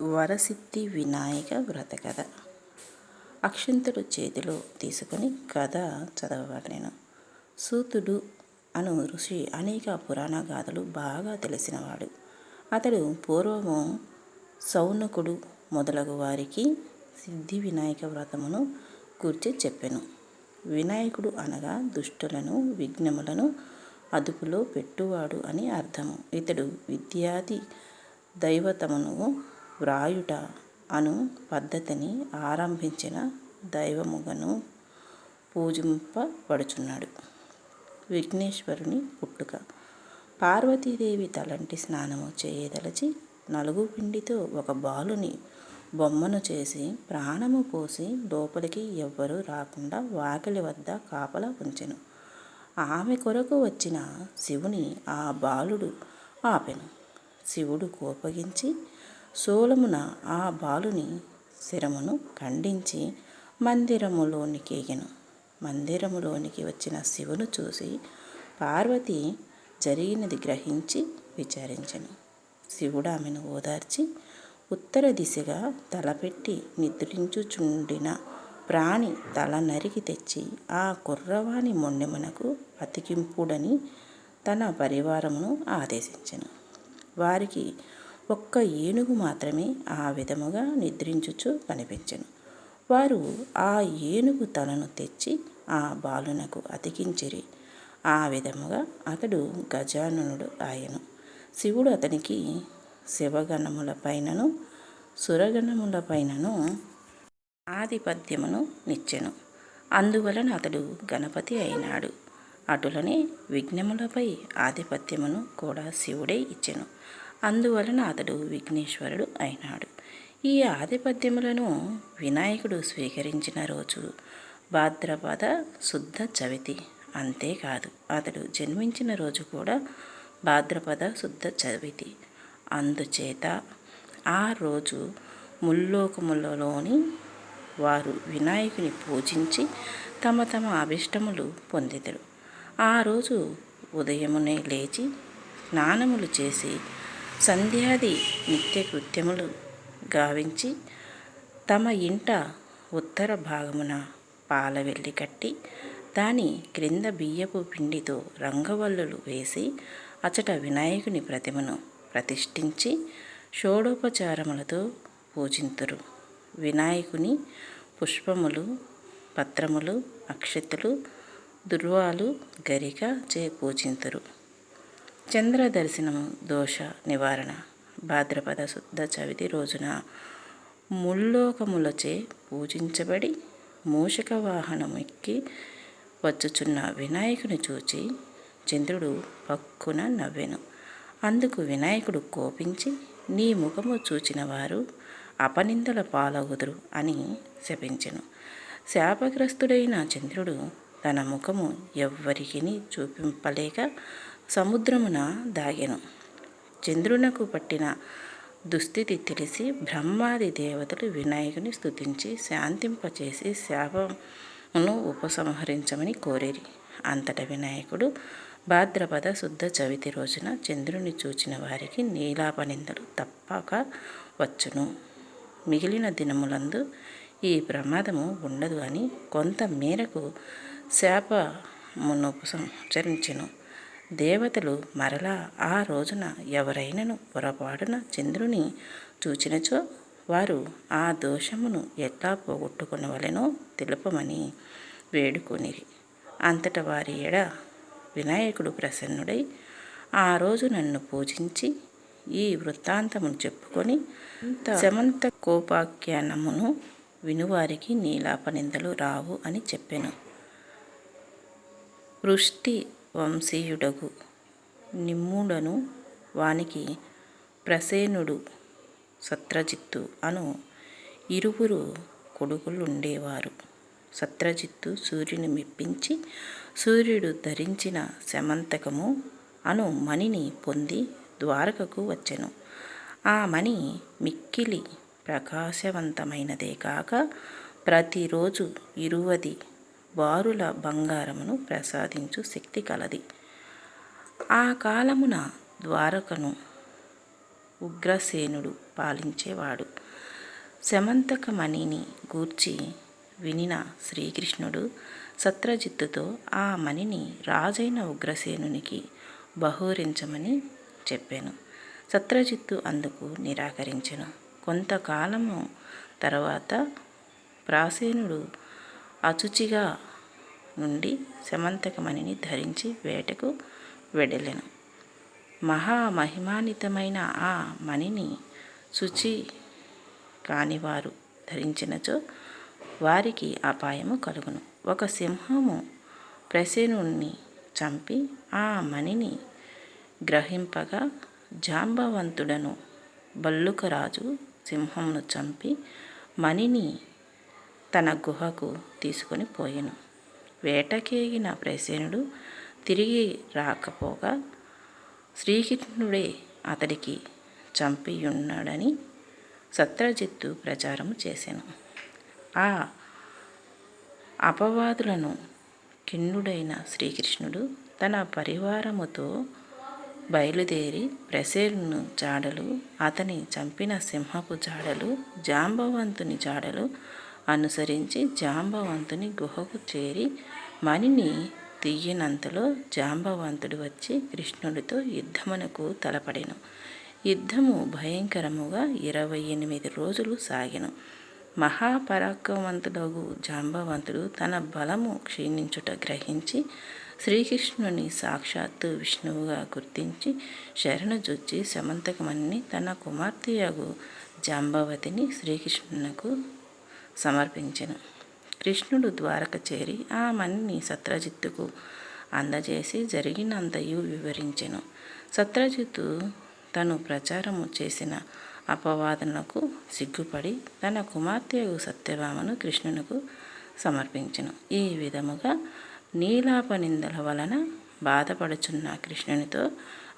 వరసిద్ధి వినాయక వ్రత కథ. అక్షంతుడు చేతిలో తీసుకొని కథ చదవలేను సూతుడు అను ఋషి అనేక పురాణ గాథలు బాగా తెలిసినవాడు. అతడు పూర్వము సౌనకుడు మొదలగు వారికి సిద్ధి వినాయక వ్రతమును గురించి చెప్పెను. వినాయకుడు అనగా దుష్టులను విఘ్నములను అదుపులో పెట్టువాడు అని అర్థము. ఇతడు విద్యాది దైవతమును వ్రాయుట అను పద్ధతిని ఆరంభించిన దైవముగను పూజింపబడుచున్నాడు. విఘ్నేశ్వరుని పుట్టుక. పార్వతీదేవి తలంటి స్నానము చేయదలచి నలుగు పిండితో ఒక బాలుని బొమ్మను చేసి ప్రాణము పోసి లోపలికి ఎవ్వరూ రాకుండా వాకిలి వద్ద కాపలా ఉంచెను. ఆమె కొరకు వచ్చిన శివుని ఆ బాలుడు ఆపెను. శివుడు కోపగించి శూలమున ఆ బాలుని శిరమును ఖండించి మందిరములోనికి మందిరములోనికెగెను మందిరములోనికి వచ్చిన శివును చూసి పార్వతి జరిగినది గ్రహించి విచారించను. శివుడు ఆమెను ఓదార్చి ఉత్తర దిశగా తలపెట్టి నిద్రించుచుండిన ప్రాణి తల నరికి తెచ్చి ఆ కుర్రవాని మొండెమునకు అతికింపుడని తన పరివారమును ఆదేశించను. వారికి ఒక్క ఏనుగు మాత్రమే ఆ విధముగా నిద్రించుచు కనిపించెను. వారు ఆ ఏనుగు తలను తెచ్చి ఆ బాలునకు అతికించిరి. ఆ విధముగా అతడు గజాననుడు ఆయను. శివుడు అతనికి శివగణముల పైనను సురగణముల పైనను ఆధిపత్యమును నిచ్చెను. అందువలన అతడు గణపతి అయినాడు. అటులనే విఘ్నములపై ఆధిపత్యమును కూడా శివుడే ఇచ్చెను. అందువలన అతడు విఘ్నేశ్వరుడు అయినాడు. ఈ ఆధిపత్యములను వినాయకుడు స్వీకరించిన రోజు భాద్రపద శుద్ధ చవితి. అంతేకాదు అతడు జన్మించిన రోజు కూడా భాద్రపద శుద్ధ చవితి. అందుచేత ఆ రోజు ముల్లోకములలోని వారు వినాయకుని పూజించి తమ తమ అభిష్టములు పొందిదరు ఆ రోజు ఉదయమునే లేచి స్నానములు చేసి సంధ్యాది నిత్య కృత్యములు గావించి తమ ఇంట ఉత్తర భాగమున పాల వెళ్ళి కట్టి దాని క్రింద బియ్యపు పిండితో రంగవల్లులు వేసి అచట వినాయకుని ప్రతిమను ప్రతిష్ఠించి షోడోపచారములతో పూజింతురు. వినాయకుని పుష్పములు పత్రములు అక్షతులు దుర్వాలు గరిక చే పూజింతురు. చంద్ర దర్శనము దోష నివారణ భాద్రపద శుద్ధ చవితి రోజున ముల్లోకములచే పూజించబడి మూషక వాహనం ఎక్కి వచ్చుచున్న వినాయకుని చూచి చంద్రుడు పక్కున నవ్వెను. అందుకు వినాయకుడు కోపించి నీ ముఖము చూచిన వారు అపనిందల పాలగుదురు అని శపించెను. శాపగ్రస్తుడైన చంద్రుడు తన ముఖము ఎవ్వరికి చూపింపలేక సముద్రమున దాగెను. చంద్రునకు పట్టిన దుస్థితి తెలిసి బ్రహ్మాది దేవతలు వినాయకుని స్థుతించి శాంతింపచేసి శాపమును ఉపసంహరించమని కోరిరి. అంతట వినాయకుడు భాద్రపద శుద్ధ చవితి రోజున చంద్రుని చూచిన వారికి నీలాపనిందలు తప్పక వచ్చును. మిగిలిన దినములందు ఈ ప్రమాదము ఉండదు అని కొంత మేరకు శాపమును ఉపసంహరించెను. దేవతలు మరలా ఆ రోజున ఎవరైనను పొరపాటున చంద్రుని చూచినచో వారు ఆ దోషమును ఎట్లా పోగొట్టుకునవలెనో తెలుపమని వేడుకొనిరి. అంతట వారి ఎడ వినాయకుడు ప్రసన్నుడై ఆ రోజు నన్ను పూజించి ఈ వృత్తాంతమును చెప్పుకొని శమంత కోపాఖ్యానమును వినువారికి నీలాపనిందలు రావు అని చెప్పెను. వృష్టి వంశీయుడగు. నిమ్ముడను వానికి ప్రసేనుడు సత్రజిత్తు అను ఇరువురు కొడుకులుండేవారు. సత్రజిత్తు సూర్యుని మెప్పించి సూర్యుడు ధరించిన శమంతకము అను మణిని పొంది ద్వారకకు వచ్చెను. ఆ మణి మిక్కిలి ప్రకాశవంతమైనదే కాక ప్రతిరోజు ఇరువది బారుల బంగారమును ప్రసాదించు శక్తి కలది. ఆ కాలమున ద్వారకను ఉగ్రసేనుడు పాలించేవాడు. శమంతకమణిని గూర్చి వినిన శ్రీకృష్ణుడు సత్రజిత్తుతో ఆ మణిని రాజైన ఉగ్రసేనునికి బహూరించమని చెప్పాను. సత్రజిత్తు అందుకు నిరాకరించెను. కొంతకాలము తర్వాత ప్రాసేనుడు అశుచిగా నుండి సమంతకమణిని ధరించి వేటకు వెడలెను. మహామహిమాన్వితమైన ఆ మణిని శుచి కానివారు ధరించినచో వారికి అపాయము కలుగును. ఒక సింహము ప్రసేనుణ్ణి చంపి ఆ మణిని గ్రహింపగా జాంబవంతుడను బల్లుకరాజు సింహమును చంపి మణిని తన గుహకు తీసుకొని పోయాను. వేటకేగిన ప్రసేనుడు తిరిగి రాకపోగా శ్రీకృష్ణుడే అతడికి చంపియున్నాడని సత్రజిత్తు ప్రచారము చేశాను ఆ అపవాదులను కిన్నుడైన శ్రీకృష్ణుడు తన పరివారముతో బయలుదేరి ప్రసేను జాడలు అతని చంపిన సింహపు జాడలు జాంబవంతుని జాడలు అనుసరించి జాంబవంతుని గుహకు చేరి మణిని తీయనంతలో జాంబవంతుడు వచ్చి కృష్ణుడితో యుద్ధమునకు తలపడెను. యుద్ధము భయంకరముగా ఇరవై ఎనిమిది రోజులు సాగెను. మహాపరాక్రమవంతుడగు జాంబవంతుడు తన బలము క్షీణించుట గ్రహించి శ్రీకృష్ణుని సాక్షాత్తు విష్ణువుగా గుర్తించి శరణుజొచ్చి సమంతకమణిని తన కుమార్తెయగు జాంబవతిని శ్రీకృష్ణునకు సమర్పించెను. కృష్ణుడు ద్వారక చేరి ఆ మణిని సత్రజిత్తుకు అందజేసి జరిగినంతయు వివరించెను. సత్రజిత్తు తను ప్రచారము చేసిన అపవాదనకు సిగ్గుపడి తన కుమార్తె సత్యభామను కృష్ణునకు సమర్పించెను. ఈ విధముగా నీలాపనిందల వలన బాధపడుచున్న కృష్ణునితో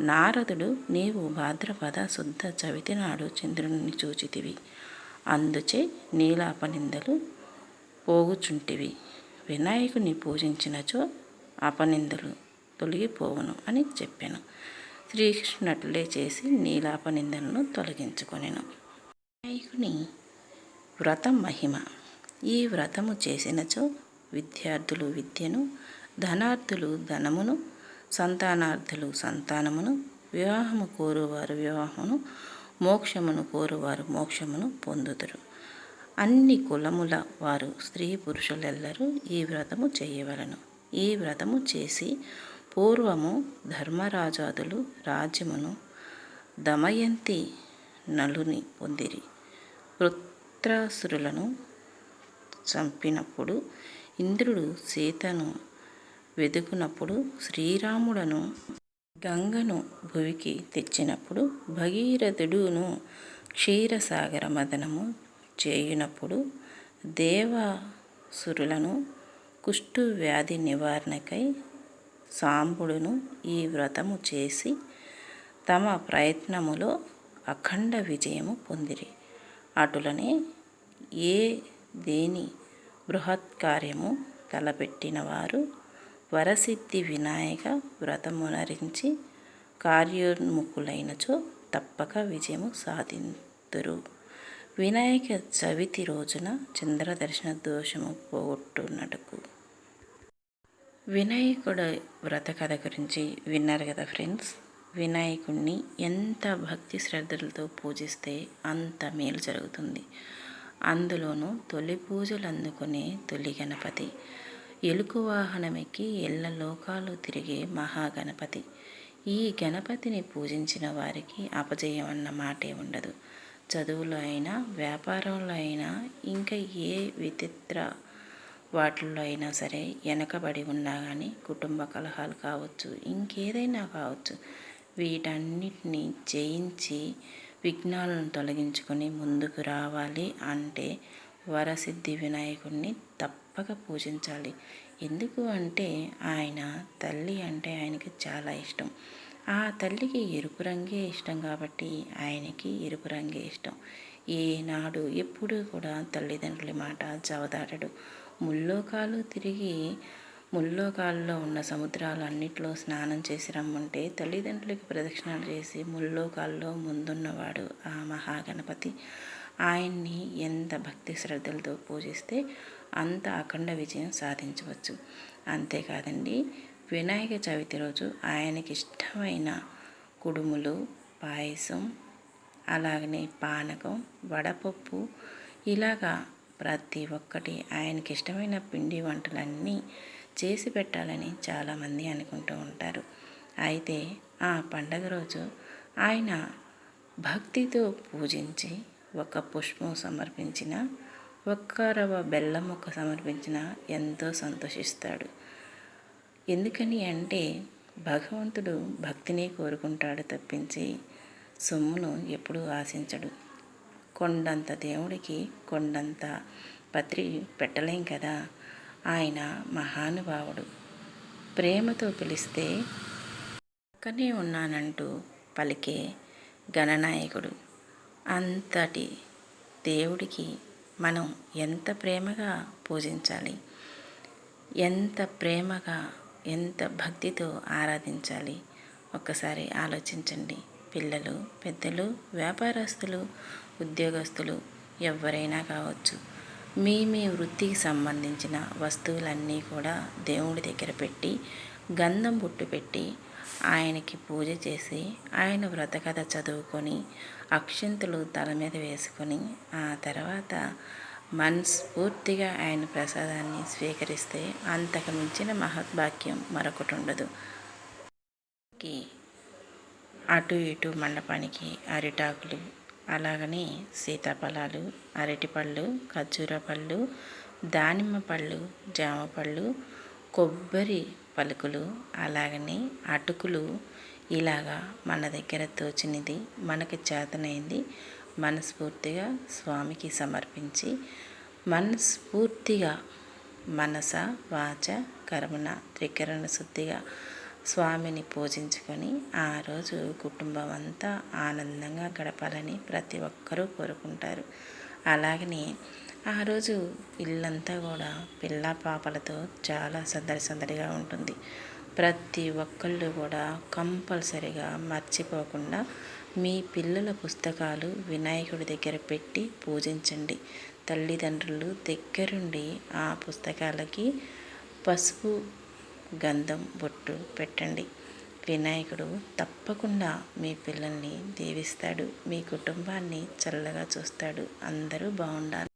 నారదుడు నీవు భాద్రపద శుద్ధ చవితి నాడు చంద్రుని చూచితివి. అందుచే నీలాపనిందలు పోగుచుంటివి. వినాయకుని పూజించినచో అపనిందలు తొలగిపోవును అని చెప్పాను. శ్రీకృష్ణుట్లే చేసి నీలాపనిందలను తొలగించుకొనెను. వినాయకుని వ్రతం మహిమ ఈ వ్రతము చేసినచో విద్యార్థులు విద్యను ధనార్థులు ధనమును సంతానార్థులు సంతానమును వివాహము కోరువారు వివాహమును మోక్షమును కోరువారు మోక్షమును పొందుదురు. అన్ని కులముల వారు స్త్రీ పురుషులెల్లరూ ఈ వ్రతము చేయవలను. ఈ వ్రతము చేసి పూర్వము ధర్మరాజాదులు రాజ్యమును దమయంతి నలుని పొందిరి. వృత్రాసురులను చంపినప్పుడు ఇంద్రుడు సీతను వెదుకునప్పుడు శ్రీరాముడను గంగను భువికి తెచ్చినప్పుడు భగీరథుడును క్షీరసాగర మదనము చేయునప్పుడు దేవాసురులను కుష్టు వ్యాధి నివారణకై సాంబుడును ఈ వ్రతము చేసి తమ ప్రయత్నములో అఖండ విజయము పొందిరి. అటులనే ఏ దేని బృహత్కార్యము తలపెట్టినవారు వారు వరసిద్ధి వినాయక వ్రతమునరించి కార్యోన్ముఖులైనచో తప్పక విజయము సాధింతురు. వినాయక చవితి రోజున చంద్రదర్శన దోషము పోగొట్టున్నటకు వినాయకుడు వ్రత కథ గురించి విన్నారు కదా ఫ్రెండ్స్. వినాయకుడిని ఎంత భక్తి శ్రద్ధలతో పూజిస్తే అంత మేలు జరుగుతుంది. అందులోనూ తొలి పూజలు అందుకునే తొలి గణపతి ఎలుకు వాహనమెక్కి ఎల్ల లోకాలు తిరిగే మహాగణపతి. ఈ గణపతిని పూజించిన వారికి అపజయం అన్న మాటే ఉండదు. చదువులో అయినా వ్యాపారంలో అయినా ఇంకా ఏ విచిత్ర వాటిల్లో అయినా సరే వెనకబడి ఉన్నా కానీ కుటుంబ కలహాలు కావచ్చు ఇంకేదైనా కావచ్చు వీటన్నిటిని జయించి విఘ్నాలను తొలగించుకొని ముందుకు రావాలి అంటే వరసిద్ధి వినాయకుడిని తప్పక పూజించాలి. ఎందుకు అంటే ఆయన తల్లి అంటే ఆయనకి చాలా ఇష్టం. ఆ తల్లికి ఎరుపు రంగే ఇష్టం కాబట్టి ఆయనకి ఎరుపు రంగే ఇష్టం. ఏనాడు ఎప్పుడూ కూడా తల్లిదండ్రుల మాట చవదాటడు ముల్లోకాలు తిరిగి ముల్లోకాల్లో ఉన్న సముద్రాలు అన్నిట్లో స్నానం చేసి రమ్మంటే తల్లిదండ్రులకి ప్రదక్షిణాలు చేసి ముల్లోకాల్లో ముందున్నవాడు ఆ మహాగణపతి. ఆయన్ని ఎంత భక్తి శ్రద్ధలతో పూజిస్తే అంత అఖండ విజయం సాధించవచ్చు. అంతేకాదండి వినాయక చవితి రోజు ఆయనకి ఇష్టమైన కుడుములు పాయసం అలాగనే పానకం వడపప్పు ఇలాగా ప్రతి ఒక్కటి ఆయనకి ఇష్టమైన పిండి వంటలన్నీ చేసి పెట్టాలని చాలామంది అనుకుంటూ ఉంటారు. అయితే ఆ పండగ రోజు ఆయన భక్తితో పూజించి ఒక పుష్పం సమర్పించిన ఒక్క రవ బెల్లం ముక్క సమర్పించిన ఎంతో సంతోషిస్తాడు. ఎందుకని అంటే భగవంతుడు భక్తిని కోరుకుంటాడు తప్పించి సొమ్మును ఎప్పుడూ ఆశించడు. కొండంత దేవుడికి కొండంత పత్రి పెట్టలేం కదా? ఆయన మహానుభావుడు. ప్రేమతో పిలిస్తే పక్కనే ఉన్నానంటూ పలికే గణనాయకుడు. అంతటి దేవుడికి మనం ఎంత ప్రేమగా పూజించాలి ఎంత ప్రేమగా ఎంత భక్తితో ఆరాధించాలి ఒక్కసారి ఆలోచించండి. పిల్లలు పెద్దలు వ్యాపారస్తులు ఉద్యోగస్తులు ఎవరైనా కావచ్చు మీ మీ వృత్తికి సంబంధించిన వస్తువులన్నీ కూడా దేవుడి దగ్గర పెట్టి గంధం బుట్టు పెట్టి ఆయనకి పూజ చేసి ఆయన వ్రతకథ చదువుకొని అక్షంతులు తల మీద వేసుకొని ఆ తర్వాత మనస్ఫూర్తిగా ఆయన ప్రసాదాన్ని స్వీకరిస్తే అంతకు మించిన మహద్భాగ్యం మరొకటి ఉండదు. అటు ఇటు మండపానికి అరిటాకులు అలాగనే సీతాఫలాలు అరటిపళ్ళు ఖర్జూర పళ్ళు దానిమ్మ పళ్ళు జామ పళ్ళు కొబ్బరి పలుకులు అలాగనే అటుకులు ఇలాగా మన దగ్గర తోచినది మనకి చేతనైంది మనస్ఫూర్తిగా స్వామికి సమర్పించి మనస్ఫూర్తిగా మనస వాచ కర్మణ త్రికరణ శుద్ధిగా స్వామిని పూజించుకొని ఆ రోజు కుటుంబం అంతా ఆనందంగా గడపాలని ప్రతి ఒక్కరూ కోరుకుంటారు. అలాగనే ఆ రోజు ఇల్లంతా కూడా పిల్ల పాపలతో చాలా సందడి సందడిగా ఉంటుంది. ప్రతి ఒక్కళ్ళు కూడా కంపల్సరిగా మర్చిపోకుండా మీ పిల్లల పుస్తకాలు వినాయకుడి దగ్గర పెట్టి పూజించండి. తల్లిదండ్రులు దగ్గరుండి ఆ పుస్తకాలకి పసుపు గంధం బొట్టు పెట్టండి. వినాయకుడు తప్పకుండా మీ పిల్లల్ని దీవిస్తాడు మీ కుటుంబాన్ని చల్లగా చూస్తాడు అందరూ బాగుండాలి.